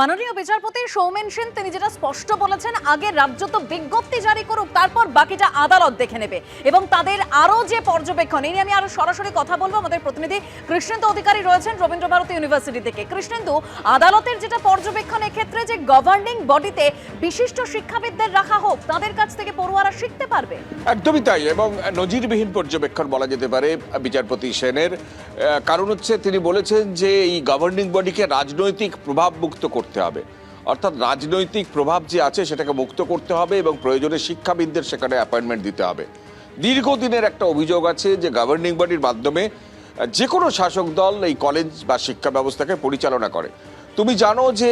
মাননীয় বিচারপতি সৌমেন সেন, তিনি যেটা স্পষ্ট বলেছেন, আগে রাজ্য তো বিজ্ঞপ্তি জারি করুক, তারপর বাকিটা আদালত দেখে নেবে। এবং তাদের আরও যে পর্যবেক্ষণ, এই নিয়ে আমি আরও সরাসরি কথা বলব। আমাদের প্রতিনিধি কৃষ্ণেন্দু অধিকারী রয়েছেন রবীন্দ্র ভারতী ইউনিভার্সিটি থেকে। কৃষ্ণেন্দু, আদালতের যেটা পর্যবেক্ষণ, এক্ষেত্রে যে গভর্নিং বডিতে বিশিষ্ট শিক্ষাবিদদের রাখা হোক, তাদের কাছ থেকে পড়ুয়ারা শিখতে পারবে? একদমই তাই, এবং নজিরবিহীন পর্যবেক্ষণ বলা যেতে পারে বিচারপতি সেনের। কারণ হচ্ছে, তিনি বলেছেন যে এই গভর্নিং বডিকে রাজনৈতিক প্রভাব মুক্ত করতে হবে। অর্থাৎ রাজনৈতিক প্রভাব যে আছে সেটাকে মুক্ত করতে হবে এবং প্রয়োজনে শিক্ষাবিদদের সেখানে অ্যাপয়েন্টমেন্ট দিতে হবে। দীর্ঘদিনের একটা অভিযোগ আছে যে গভর্নিং বডির মাধ্যমে যে কোনো শাসক দল এই কলেজ বা শিক্ষা ব্যবস্থাকে পরিচালনা করে। তুমি জানো যে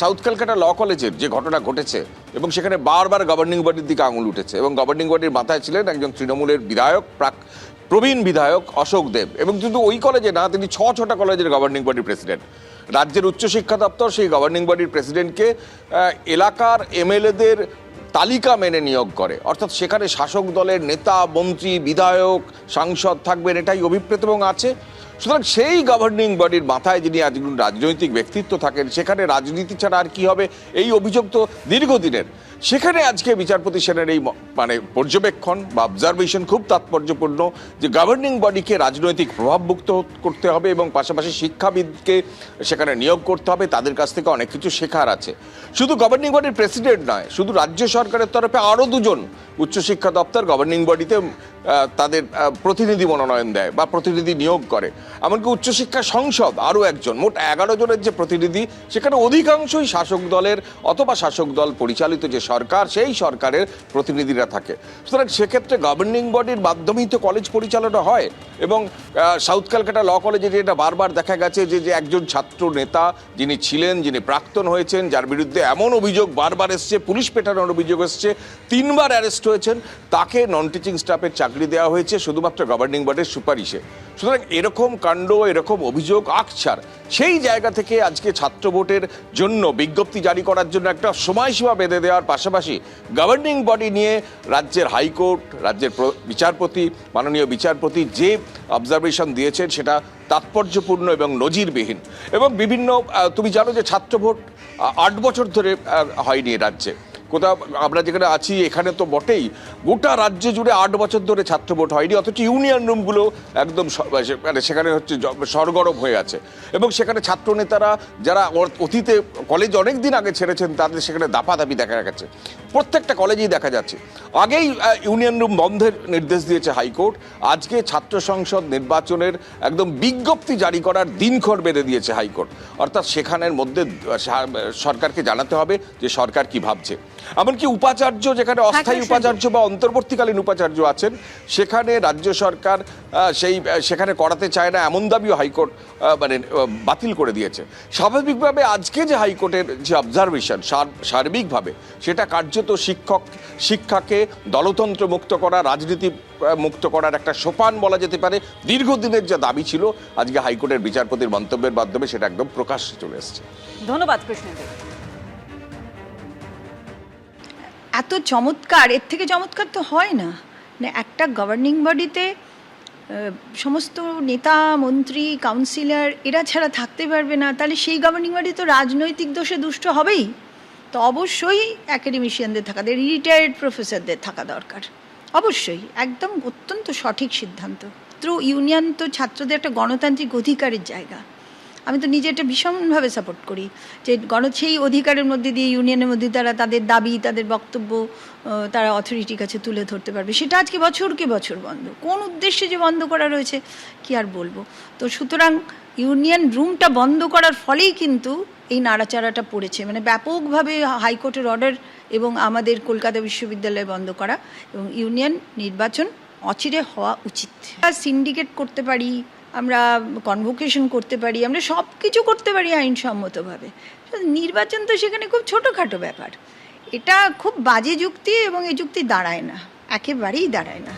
সাউথ ক্যালকাটা ল কলেজের যে ঘটনা ঘটেছে এবং সেখানে বারবার গভর্নিং বডির দিকে আঙুল উঠেছে এবং গভর্নিং বডির মাথায় ছিলেন একজন তৃণমূলের বিধায়ক, প্রাক প্রবীণ বিধায়ক অশোক দেব এবং কিন্তু ওই কলেজে না, তিনি ছ ছটা কলেজের গভর্নিং বডির প্রেসিডেন্ট রাজ্যের উচ্চশিক্ষা দপ্তর সেই গভর্নিং বডির প্রেসিডেন্টকে এলাকার এমএলএদের তালিকা মেনে নিয়োগ করে। অর্থাৎ সেখানে শাসক দলের নেতা, মন্ত্রী, বিধায়ক, সাংসদ থাকবেন, এটাই অভিপ্রেত এবং আছে। সুতরাং সেই গভর্নিং বডির মাথায় যিনি একজন রাজনৈতিক ব্যক্তিত্ব থাকেন, সেখানে রাজনীতি ছাড়া আর কি হবে? এই অভিযোগ তো দীর্ঘদিনের। সেখানে আজকে বিচারপতি সেনের এই মানে পর্যবেক্ষণ বা অবজারভেশন খুব তাৎপর্যপূর্ণ যে গভর্নিং বডিকে রাজনৈতিক প্রভাবমুক্ত করতে হবে এবং পাশাপাশি শিক্ষাবিদকে সেখানে নিয়োগ করতে হবে, তাদের কাছ থেকে অনেক কিছু শেখার আছে। শুধু গভর্নিং বডির প্রেসিডেন্ট নয়, শুধু রাজ্য সরকারের তরফে আরও দুজন উচ্চশিক্ষা দপ্তর গভর্নিং বডিতে তাদের প্রতিনিধি মনোনয়ন দেয় বা প্রতিনিধি নিয়োগ করে। এমনকি উচ্চশিক্ষা সংসদ আরও একজন, মোট এগারো জনের যে প্রতিনিধি, সেখানে অধিকাংশই শাসক দলের অথবা শাসক দল পরিচালিত যে সরকার, সেই সরকারের প্রতিনিধিরা থাকে। সুতরাং সেক্ষেত্রে গভর্নিং বডির মাধ্যমেই তো কলেজ পরিচালনা হয় এবং সাউথ ক্যালকাটা ল কলেজে যেটা বারবার দেখা গেছে যে যে একজন ছাত্র নেতা যিনি ছিলেন, যিনি প্রাক্তন হয়েছেন, যার বিরুদ্ধে এমন অভিযোগ বারবার এসছে, পুলিশ পেটানোর অভিযোগ এসছে, তিনবার অ্যারেস্ট হয়েছেন, তাকে নন টিচিং স্টাফের চাকরি দেওয়া হয়েছে, শুধুমাত্র গভর্নিং বডির সুপারিশে। সুতরাং এরকম কাণ্ড, এরকম অভিযোগ, আকছার, সেই জায়গা থেকে আজকে ছাত্র ভোটের জন্য বিজ্ঞপ্তি জারি করার জন্য একটা সময়সীমা বেঁধে দেওয়ার পাশাপাশি গভর্নিং বডি নিয়ে রাজ্যের হাইকোর্ট, রাজ্যের বিচারপতি, মাননীয় বিচারপতি যে অবজারভেশন দিয়েছেন সেটা তাৎপর্যপূর্ণ এবং নজিরবিহীন। এবং বিভিন্ন তুমি জানো যে ছাত্র ভোট আট বছর ধরে হয়নি রাজ্যে। কোথাও আমরা যেখানে আছি, এখানে তো বটেই। গোটা রাজ্য জুড়ে আট বছর ধরে ছাত্র ভোট হয়নি, অথচ ইউনিয়ন রুমগুলো একদম মানে সেখানে হচ্ছে সরগরম হয়ে আছে। এবং সেখানে ছাত্র নেতারা যারা অতীতে কলেজ অনেক দিন আগে ছেড়েছেন, তাদের সেখানে দাপাদাপি দেখা গেছে। প্রত্যেকটা কলেজেই দেখা যাচ্ছে। আগেই ইউনিয়ন রুম বন্ধের নির্দেশ দিয়েছে হাইকোর্ট। আজকে ছাত্র সংসদ নির্বাচনের একদম বিজ্ঞপ্তি জারি করার দিনক্ষণ বেঁধে দিয়েছে হাইকোর্ট। অর্থাৎ সেখানের মধ্যে সরকারকে জানাতে হবে যে সরকার কি ভাবছে। এমনকি উপাচার্য যেখানে অস্থায়ী উপাচার্য বা অন্তর্বর্তীকালীন উপাচার্য আছেন সেখানে রাজ্য সরকার সেই সেখানে করাতে চায় না এমন দাবিও হাইকোর্ট মানে বাতিল করে দিয়েছে। স্বাভাবিকভাবে আজকে যে হাইকোর্টের যে অবজারভেশন সার্বিকভাবে সেটা কার্যত শিক্ষক শিক্ষাকে দলতন্ত্র মুক্ত করা রাজনীতি মুক্ত করার একটা সোপান বলা যেতে পারে। দীর্ঘদিনের যা দাবি ছিল আজকে হাইকোর্টের বিচারপতির মন্তব্যের মাধ্যমে সেটা একদম প্রকাশ্যে চলে এসেছে। ধন্যবাদ কৃষ্ণেন্দু। এত চমৎকার, এর থেকে চমৎকার তো হয় না। একটা গভর্নিং বডিতে সমস্ত নেতা, মন্ত্রী কাউন্সিলর এরা ছাড়া থাকতে পারবে না। তাহলে সেই গভর্নিং বডি তো রাজনৈতিক দোষে দুষ্ট হবেই। তো অবশ্যই অ্যাকাডেমিশিয়ানদের থাকা রিটায়ার্ড প্রফেসরদের থাকা দরকার। অবশ্যই, একদম অত্যন্ত সঠিক সিদ্ধান্ত। থ্রু ইউনিয়ন তো ছাত্রদের একটা গণতান্ত্রিক অধিকারের জায়গা। আমি তো নিজে এটা ভীষণভাবে সাপোর্ট করি। যে গণ, সেই অধিকারের মধ্যে দিয়ে ইউনিয়নের মধ্যে তারা তাদের দাবি, তাদের বক্তব্য তারা অথরিটির কাছে তুলে ধরতে পারবে। সেটা আজকে বছরকে বছর বন্ধ। কোন উদ্দেশ্যে যে বন্ধ করা রয়েছে, কি আর বলব? তো সুতরাং ইউনিয়ন রুমটা বন্ধ করার ফলেই কিন্তু এই নাড়াচাড়াটা পড়েছে। মানে ব্যাপকভাবে হাইকোর্টের অর্ডার এবং আমাদের কলকাতা বিশ্ববিদ্যালয় বন্ধ করা এবং ইউনিয়ন নির্বাচন অচিরে হওয়া উচিত। সিন্ডিকেট করতে পারি, আমরা কনভোকেশন করতে পারি, আমরা সব কিছু করতে পারি আইনসম্মতভাবে। নির্বাচন তো সেখানে খুব ছোটোখাটো ব্যাপার। এটা খুব বাজে যুক্তি এবং এই যুক্তি দাঁড়ায় না, একেবারেই দাঁড়ায় না।